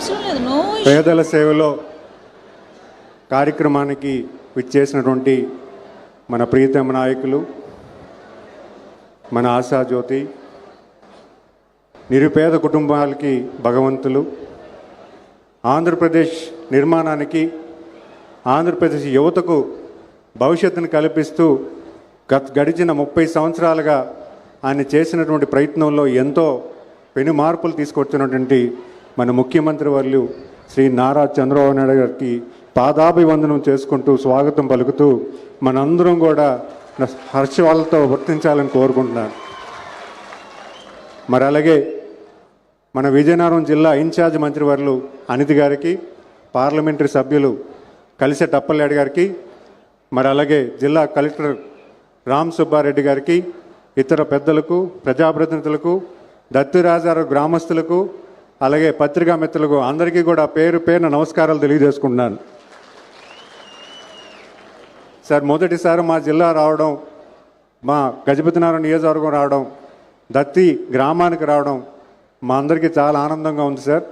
అవసరం లేదు. నో పేదల సేవలో కార్యక్రమానికి విచ్చేసినటువంటి మన ప్రీతమ నాయకులు మన ఆశాజ్యోతి నిరుపేద కుటుంబాలకి భగవంతులు ఆంధ్రప్రదేశ్ నిర్మాణానికి ఆంధ్రప్రదేశ్ యువతకు భవిష్యత్తును కల్పిస్తూ గత గడిచిన ముప్పై సంవత్సరాలుగా ఆయన చేసినటువంటి ప్రయత్నంలో ఎంతో పెను మార్పులు తీసుకొచ్చినటువంటి మన ముఖ్యమంత్రి వర్యులు శ్రీ నారా చంద్రబాబు నాయుడు గారికి పాదాభివందనం చేసుకుంటూ స్వాగతం పలుకుతూ మనందరం కూడా హర్షవాళ్ళతో వర్తించాలని కోరుకుంటున్నాను. మరి అలాగే మన విజయనగరం జిల్లా ఇన్ఛార్జ్ మంత్రివర్యులు అనితి గారికి పార్లమెంటరీ సభ్యులు కలిసే టప్పలనాయుడు గారికి మరి అలాగే జిల్లా కలెక్టర్ రామ్ సుబ్బారెడ్డి గారికి ఇతర పెద్దలకు ప్రజాప్రతినిధులకు దత్తురాజారు గ్రామస్తులకు అలాగే పత్రికా మిత్రులకు అందరికీ కూడా పేరు పేరున నమస్కారాలు తెలియజేసుకుంటున్నాను. సార్ మొదటిసారి మా జిల్లా రావడం మా గజపతినారాయణ నియోజకవర్గం రావడం దత్తి గ్రామానికి రావడం మా అందరికీ చాలా ఆనందంగా ఉంది సార్.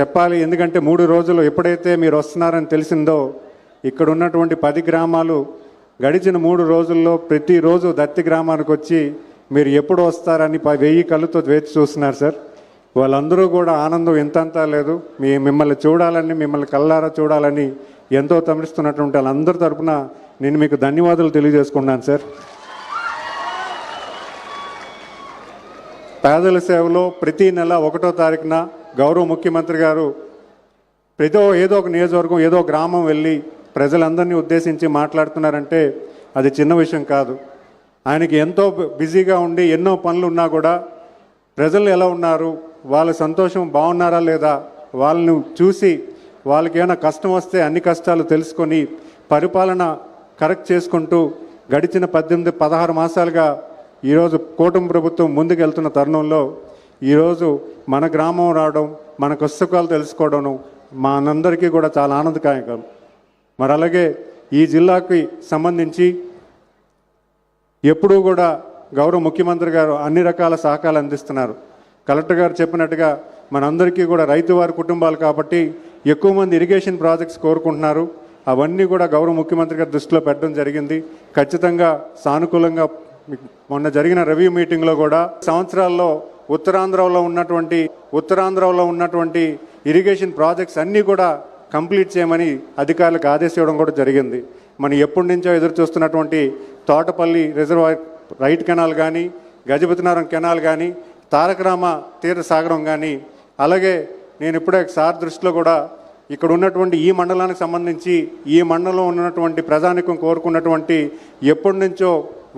చెప్పాలి ఎందుకంటే మూడు రోజులు ఎప్పుడైతే మీరు వస్తున్నారని తెలిసిందో ఇక్కడ ఉన్నటువంటి పది గ్రామాలు గడిచిన మూడు రోజుల్లో ప్రతిరోజు దత్తి గ్రామానికి వచ్చి మీరు ఎప్పుడు వస్తారని ప- వెయ్యి కళ్ళుతో వేచి చూస్తున్నారు సార్. వాళ్ళందరూ కూడా ఆనందం ఎంతంతా లేదు. మీ మిమ్మల్ని చూడాలని మిమ్మల్ని కల్లారా చూడాలని ఎంతో తమిస్తున్నటువంటి వాళ్ళందరి తరఫున నేను మీకు ధన్యవాదాలు తెలియజేసుకున్నాను సార్. పేదల సేవలో ప్రతి నెల ఒకటో తారీఖున గౌరవ ముఖ్యమంత్రి గారు ప్రతి ఏదో ఒక నియోజకవర్గం ఏదో గ్రామం వెళ్ళి ప్రజలందరినీ ఉద్దేశించి మాట్లాడుతున్నారంటే అది చిన్న విషయం కాదు. ఆయనకి ఎంతో బిజీగా ఉండి ఎన్నో పనులు ఉన్నా కూడా ప్రజలు ఎలా ఉన్నారు వాళ్ళ సంతోషం బాగున్నారా లేదా వాళ్ళను చూసి వాళ్ళకి ఏమైనా కష్టం వస్తే అన్ని కష్టాలు తెలుసుకొని పరిపాలన కరెక్ట్ చేసుకుంటూ గడిచిన పద్దెనిమిది పదహారు మాసాలుగా ఈరోజు కూటమి ప్రభుత్వం ముందుకెళ్తున్న తరుణంలో ఈరోజు మన గ్రామం రావడం మన కష్టకాలు తెలుసుకోవడం మా అందరికీ కూడా చాలా ఆనందదాయకం. మరి అలాగే ఈ జిల్లాకి సంబంధించి ఎప్పుడూ కూడా గౌరవ ముఖ్యమంత్రి గారు అన్ని రకాల సహకారాలు అందిస్తున్నారు. కలెక్టర్ గారు చెప్పినట్టుగా మనందరికీ కూడా రైతు వారి కుటుంబాలు కాబట్టి ఎక్కువ మంది ఇరిగేషన్ ప్రాజెక్ట్స్ కోరుకుంటున్నారు. అవన్నీ కూడా గౌరవ ముఖ్యమంత్రి గారి దృష్టిలో పెట్టడం జరిగింది. ఖచ్చితంగా సానుకూలంగా మొన్న జరిగిన రివ్యూ మీటింగ్లో కూడా సంవత్సరాల్లో ఉత్తరాంధ్రలో ఉన్నటువంటి ఉత్తరాంధ్రలో ఉన్నటువంటి ఇరిగేషన్ ప్రాజెక్ట్స్ అన్నీ కూడా కంప్లీట్ చేయమని అధికారులకు ఆదేశించడం కూడా జరిగింది. మనం ఎప్పటి నుంచో ఎదురు చూస్తున్నటువంటి తోటపల్లి రిజర్వాయర్ రైట్ కెనాల్ కానీ గజపతినగరం కెనాల్ కానీ తారకరామ తీర సాగరం కానీ అలాగే నేను ఇప్పుడే సార్ దృష్టిలో కూడా ఇక్కడ ఉన్నటువంటి ఈ మండలానికి సంబంధించి ఈ మండలంలో ఉన్నటువంటి ప్రజానికం కోరుకున్నటువంటి ఎప్పటి నుంచో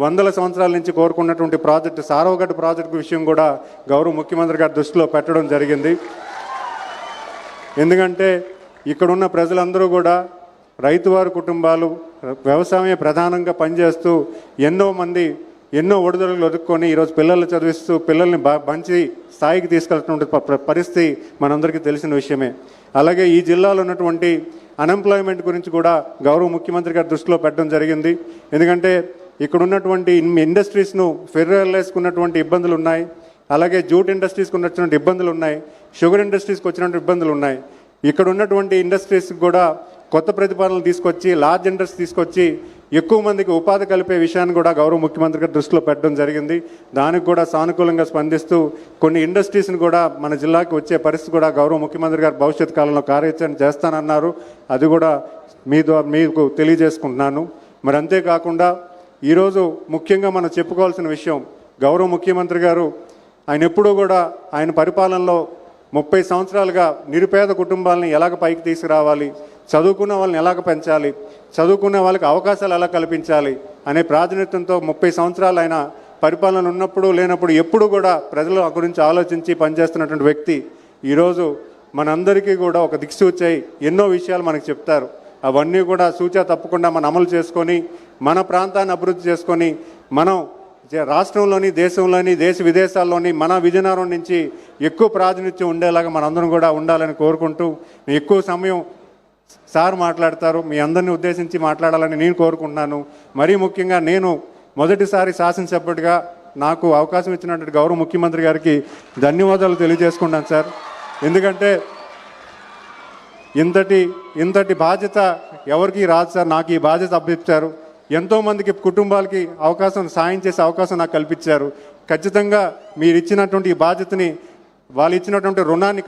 వందల సంవత్సరాల నుంచి కోరుకున్నటువంటి ప్రాజెక్టు సారవగడ్డ ప్రాజెక్టు విషయం కూడా గౌరవ ముఖ్యమంత్రి గారి దృష్టిలో పెట్టడం జరిగింది. ఎందుకంటే ఇక్కడున్న ప్రజలందరూ కూడా రైతువారి కుటుంబాలు వ్యవసాయమే ప్రధానంగా పనిచేస్తూ ఎన్నో మంది ఎన్నో ఒడిదొడుగులు ఒదుక్కొని ఈరోజు పిల్లల్ని చదివిస్తూ పిల్లల్ని మంచి స్థాయికి తీసుకెళ్తున్న ప- పరిస్థితి మనందరికీ తెలిసిన విషయమే. అలాగే ఈ జిల్లాలో ఉన్నటువంటి అన్ఎంప్లాయ్మెంట్ గురించి కూడా గౌరవ ముఖ్యమంత్రి గారి దృష్టిలో పెట్టడం జరిగింది. ఎందుకంటే ఇక్కడ ఉన్నటువంటి ఇండస్ట్రీస్ను ఫెడరలైజ్కున్నటువంటి ఇబ్బందులు ఉన్నాయి. అలాగే జూట్ ఇండస్ట్రీస్కి ఉన్నటువంటి ఇబ్బందులు ఉన్నాయి. షుగర్ ఇండస్ట్రీస్కి వచ్చినటువంటి ఇబ్బందులు ఉన్నాయి. ఇక్కడ ఉన్నటువంటి ఇండస్ట్రీస్కి కూడా కొత్త ప్రతిపాదనలు తీసుకొచ్చి లార్జ్ ఇండస్ట్రీ తీసుకొచ్చి ఎక్కువ మందికి ఉపాధి కలిపే విషయాన్ని కూడా గౌరవ ముఖ్యమంత్రి గారి దృష్టిలో పెట్టడం జరిగింది. దానికి కూడా సానుకూలంగా స్పందిస్తూ కొన్ని ఇండస్ట్రీస్ని కూడా మన జిల్లాకి వచ్చే పరిస్థితి కూడా గౌరవ ముఖ్యమంత్రి గారు భవిష్యత్ కాలంలో కార్యాచరణ చేస్తానన్నారు. అది కూడా మీ ద్వారా మీకు తెలియజేసుకుంటున్నాను. మరి అంతేకాకుండా ఈరోజు ముఖ్యంగా మనం చెప్పుకోవాల్సిన విషయం గౌరవ ముఖ్యమంత్రి గారు ఆయన ఎప్పుడూ కూడా ఆయన పరిపాలనలో ముప్పై సంవత్సరాలుగా నిరుపేద కుటుంబాలని ఎలాగ పైకి తీసుకురావాలి? చదువుకున్న వాళ్ళని ఎలాగ పెంచాలి? చదువుకునే వాళ్ళకి అవకాశాలు ఎలా కల్పించాలి? అనే ప్రాతినిధ్యంతో ముప్పై సంవత్సరాలు ఆయన పరిపాలన ఉన్నప్పుడు లేనప్పుడు ఎప్పుడు కూడా ప్రజలు ఆ గురించి ఆలోచించి పనిచేస్తున్నటువంటి వ్యక్తి ఈరోజు మనందరికీ కూడా ఒక దిక్సూచాయి ఎన్నో విషయాలు మనకు చెప్తారు. అవన్నీ కూడా సూచ తప్పకుండా మనం అమలు చేసుకొని మన ప్రాంతాన్ని అభివృద్ధి చేసుకొని మనం రాష్ట్రంలోని దేశంలోని దేశ విదేశాల్లోని మన విజయనగరం నుంచి ఎక్కువ ప్రాతినిధ్యం ఉండేలాగా మనందరం కూడా ఉండాలని కోరుకుంటూ ఎక్కువ సమయం సార్ మాట్లాడతారు మీ అందరిని ఉద్దేశించి మాట్లాడాలని నేను కోరుకుంటున్నాను. మరీ ముఖ్యంగా నేను మొదటిసారి శాసనసభ్యుడిగా నాకు అవకాశం ఇచ్చినటువంటి గౌరవ ముఖ్యమంత్రి గారికి ధన్యవాదాలు తెలియజేసుకుంటాను సార్. ఎందుకంటే ఇంతటి ఇంతటి బాధ్యత ఎవరికి రాదు సార్. నాకు ఈ బాధ్యత అప్పగించారు ఎంతోమందికి కుటుంబాలకి అవకాశం సాయం చేసే అవకాశం నాకు కల్పించారు. ఖచ్చితంగా మీరు ఇచ్చినటువంటి ఈ బాధ్యతని వాళ్ళు ఇచ్చినటువంటి రుణాన్ని